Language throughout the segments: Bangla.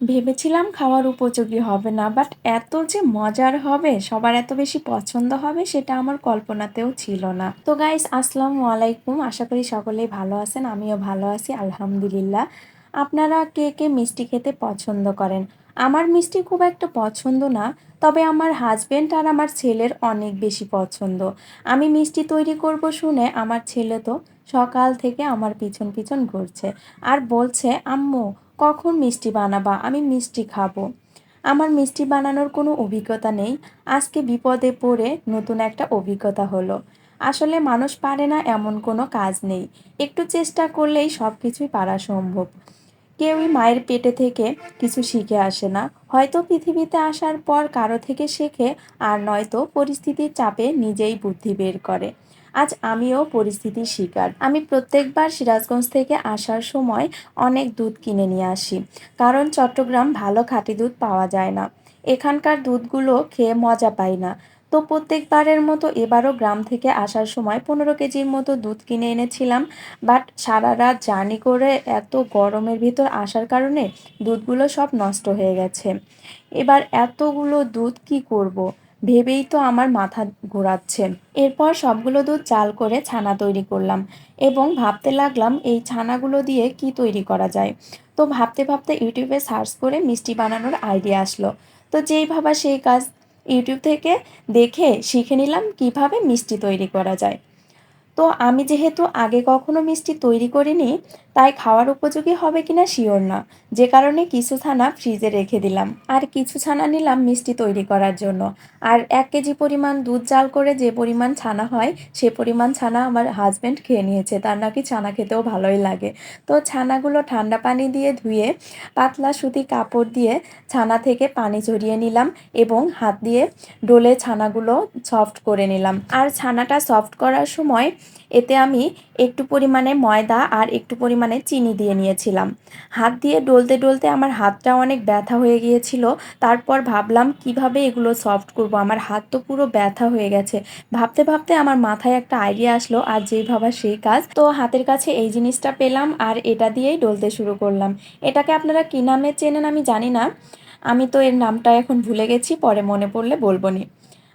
ভেবেছিলাম খাওয়ার উপযোগী হবে না বাট এত যে মজার হবে, সবার এত বেশি পছন্দ হবে সেটা আমার কল্পনাতেও ছিল না। তো গাইস আসসালামু আলাইকুম। আশা করি সকলেই ভালো আছেন, আমিও ভালো আছি, আলহামদুলিল্লাহ। আপনারা কে কে মিষ্টি খেতে পছন্দ করেন? আমার মিষ্টি খুব একটা পছন্দ না, তবে আমার হাজবেন্ড আর আমার ছেলের অনেক বেশি পছন্দ। আমি মিষ্টি তৈরি করব শুনে আমার ছেলে তো সকাল থেকে আমার পিছন পিছন ঘুরছে। আর বলছে, আম্মু কখন মিষ্টি বানাবা? আমি মিষ্টি খাব। আমার মিষ্টি বানানোর কোনো অভিজ্ঞতা নেই। আজকে বিপদে পড়ে নতুন একটা অভিজ্ঞতা হলো। আসলে মানুষ পারে না এমন কোনো কাজ নেই। একটু চেষ্টা করলেই সব কিছুই পারা সম্ভব। কেউই মায়ের পেটে থেকে কিছু শিখে আসে না। হয়তো পৃথিবীতে আসার পর কারও থেকে শেখে, আর নয়তো পরিস্থিতির চাপে নিজেই বুদ্ধি বের করে। আজ আমিও পরিস্থিতির শিকার। আমি প্রত্যেকবার সিরাজগঞ্জ থেকে আসার সময় অনেক দুধ কিনে নিয়ে আসি, কারণ চট্টগ্রাম ভালো খাঁটি দুধ পাওয়া যায় না। এখানকার দুধগুলো খেয়ে মজা পাই না। তো প্রত্যেকবারের মতো এবারও গ্রাম থেকে আসার সময় পনেরো কেজির মতো দুধ কিনে এনেছিলাম, বাট সারা রাত জার্নি করে এত গরমের ভিতর আসার কারণে দুধগুলো সব নষ্ট হয়ে গেছে। এবার এতগুলো দুধ কি করব। ভেবেই তো আমার মাথা ঘোরাচ্ছে। এরপর সবগুলো দুধ চাল করে ছানা তৈরি করলাম এবং ভাবতে লাগলাম, এই ছানাগুলো দিয়ে কি তৈরি করা যায়? তো ভাবতে ভাবতে ইউটিউবে সার্চ করে মিষ্টি বানানোর আইডিয়া আসলো। তো যেই ভাবা সেই কাজ ইউটিউব থেকে দেখে শিখে নিলাম কীভাবে মিষ্টি তৈরি করা যায়। তো আমি যেহেতু আগে কখনো মিষ্টি তৈরি করিনি, তাই খাওয়ার উপযোগী হবে কিনা শিওর না। যে কারণে কিছু ছানা ফ্রিজে রেখে দিলাম। আর কিছু ছানা নিলাম মিষ্টি তৈরি করার জন্য। আর এক কেজি পরিমাণ দুধ জাল করে যে পরিমাণ ছানা হয়, সে পরিমাণ ছানা আমার হাজব্যান্ড খেয়ে নিয়েছে। তার নাকি ছানা খেতেও ভালোই লাগে। তো ছানাগুলো ঠান্ডা পানি দিয়ে ধুয়ে, পাতলা সুতি কাপড় দিয়ে ছানা থেকে পানি ঝরিয়ে নিলাম এবং হাত দিয়ে ডোলে ছানাগুলো সফট করে নিলাম। আর ছানাটা সফট করার সময় এতে আমি একটু পরিমাণে ময়দা আর একটু পরিমাণে চিনি দিয়ে নিয়েছিলাম। হাত দিয়ে ডলতে ডলতে আমার হাতটা অনেক ব্যথা হয়ে গিয়েছিল। তারপর ভাবলাম, কীভাবে এগুলো সফট করব? আমার হাত তো পুরো ব্যথা হয়ে গেছে। ভাবতে ভাবতে আমার মাথায় একটা আইডিয়া আসলো, আর যেই ভাবা সেই কাজ। তো হাতের কাছে এই জিনিসটা পেলাম আর এটা দিয়েই ডলতে শুরু করলাম। এটাকে আপনারা কী নামে চেনেন আমি জানি না। আমি তো এর নামটা এখন ভুলে গেছি, পরে মনে পড়লে বলব নি।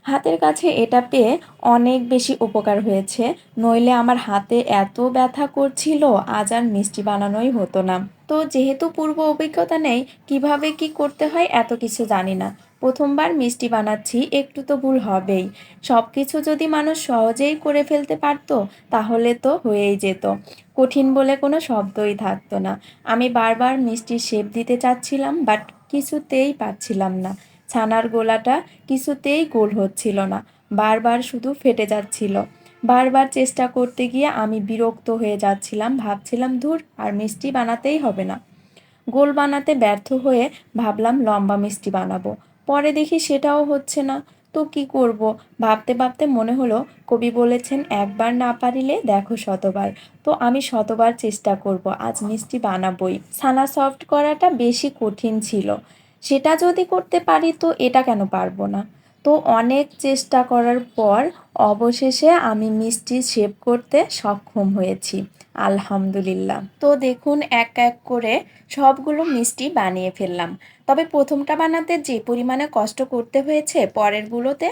হাতের কাছে এটা পেয়ে অনেক বেশি উপকার হয়েছে। নইলে আমার হাতে এত ব্যথা করছিল, আজ আর মিষ্টি বানানোই হতো না। তো যেহেতু পূর্ব অভিজ্ঞতা নেই, কীভাবে কি করতে হয় এত কিছু জানি না। প্রথমবার মিষ্টি বানাচ্ছি, একটু তো ভুল হবেই। সব কিছু যদি মানুষ সহজেই করে ফেলতে পারতো, তাহলে তো হয়েই যেত। কঠিন বলে কোনো শব্দই থাকতো না। আমি বারবার মিষ্টির শেপ দিতে চাচ্ছিলাম, বাট কিছুতেই পাচ্ছিলাম না। ছানার গোলাটা কিছুতেই গোল হচ্ছিল না। বারবার শুধু ফেটে যাচ্ছিল। বারবার চেষ্টা করতে গিয়ে আমি বিরক্ত হয়ে যাচ্ছিলাম, ভাবছিলাম, ধুর, আর মিষ্টি বানাতেই হবে না। গোল বানাতে ব্যর্থ হয়ে ভাবলাম, লম্বা মিষ্টি বানাবো। পরে দেখি সেটাও হচ্ছে না। তো কি করব? ভাবতে ভাবতে মনে হলো, কবি বলেছেন, একবার না পারিলে দেখো শতবার। তো আমি শতবার চেষ্টা করব, আজ মিষ্টি বানাবই। ছানা সফট করাটা বেশি কঠিন ছিল। সেটা যদি করতে পারি তো এটা কেন পারব না? তো অনেক চেষ্টা করার পর অবশেষে আমি মিষ্টি শেপ করতে সক্ষম হয়েছি, আলহামদুলিল্লাহ। তো দেখুন, এক এক করে সবগুলো মিষ্টি বানিয়ে ফেললাম। তবে প্রথমটা বানাতে যে পরিমাণে কষ্ট করতে হয়েছে, পরেরগুলোতে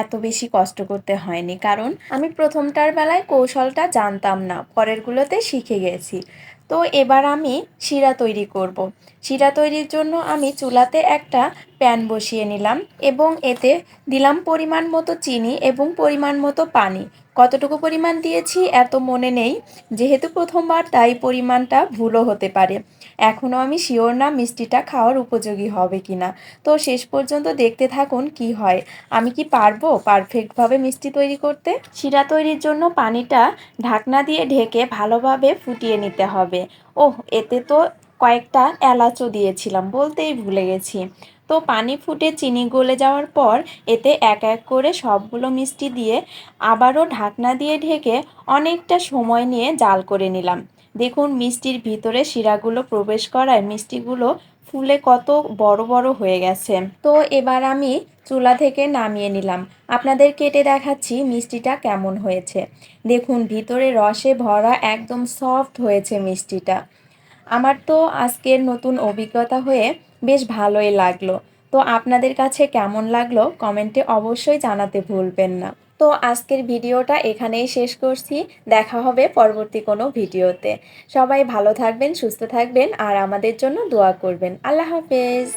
এত বেশি কষ্ট করতে হয়নি। কারণ আমি প্রথমটার বেলায় কৌশলটা জানতাম না, পরেরগুলোতে শিখে গেছি। তো এবার আমি শিরা তৈরি করব। শিরা তৈরির জন্য আমি চুলাতে একটা প্যান বসিয়ে নিলাম এবং এতে দিলাম পরিমাণ মতো চিনি এবং পরিমাণ মতো পানি কতটুকু পরিমাণ দিয়েছি এত মনে নেই। যেহেতু প্রথমবার, তাই পরিমাণটা ভুলও হতে পারে। এখনও আমি শিওর না মিষ্টিটা খাওয়ার উপযোগী হবে কি না তো শেষ পর্যন্ত দেখতে থাকুন কি হয়। আমি কি পারব পারফেক্টভাবে মিষ্টি তৈরি করতে? শিরা তৈরির জন্য পানিটা ঢাকনা দিয়ে ঢেকে ভালোভাবে ফুটিয়ে নিতে হবে। ওহ, এতে তো কয়েকটা এলাচও দিয়েছিলাম, বলতেই ভুলে গেছি। তো পানি ফুটে চিনি গলে যাওয়ার পর এতে এক এক করে সবগুলো মিষ্টি দিয়ে আবারও ঢাকনা দিয়ে ঢেকে অনেকটা সময় নিয়ে জাল করে নিলাম। দেখুন মিষ্টির ভিতরে শিরাগুলো প্রবেশ করায় মিষ্টিগুলো ফুলে কত বড় বড় হয়ে গেছে। তো এবার আমি চুলা থেকে নামিয়ে নিলাম। আপনাদের কেটে দেখাচ্ছি মিষ্টিটা কেমন হয়েছে। দেখুন ভিতরে রসে ভরা একদম সফট হয়েছে মিষ্টিটা। আমার তো আজকের নতুন অভিজ্ঞতা হয়ে বেশ ভালোই লাগল। তো আপনাদের কাছে কেমন লাগল কমেন্টে অবশ্যই জানাতে ভুলবেন না। তো আজকের ভিডিওটা এখানেই শেষ করছি। দেখা হবে পরবর্তী কোনো ভিডিওতে। সবাই ভালো থাকবেন, সুস্থ থাকবেন আর আমাদের জন্য দোয়া করবেন। আল্লাহ হাফেজ।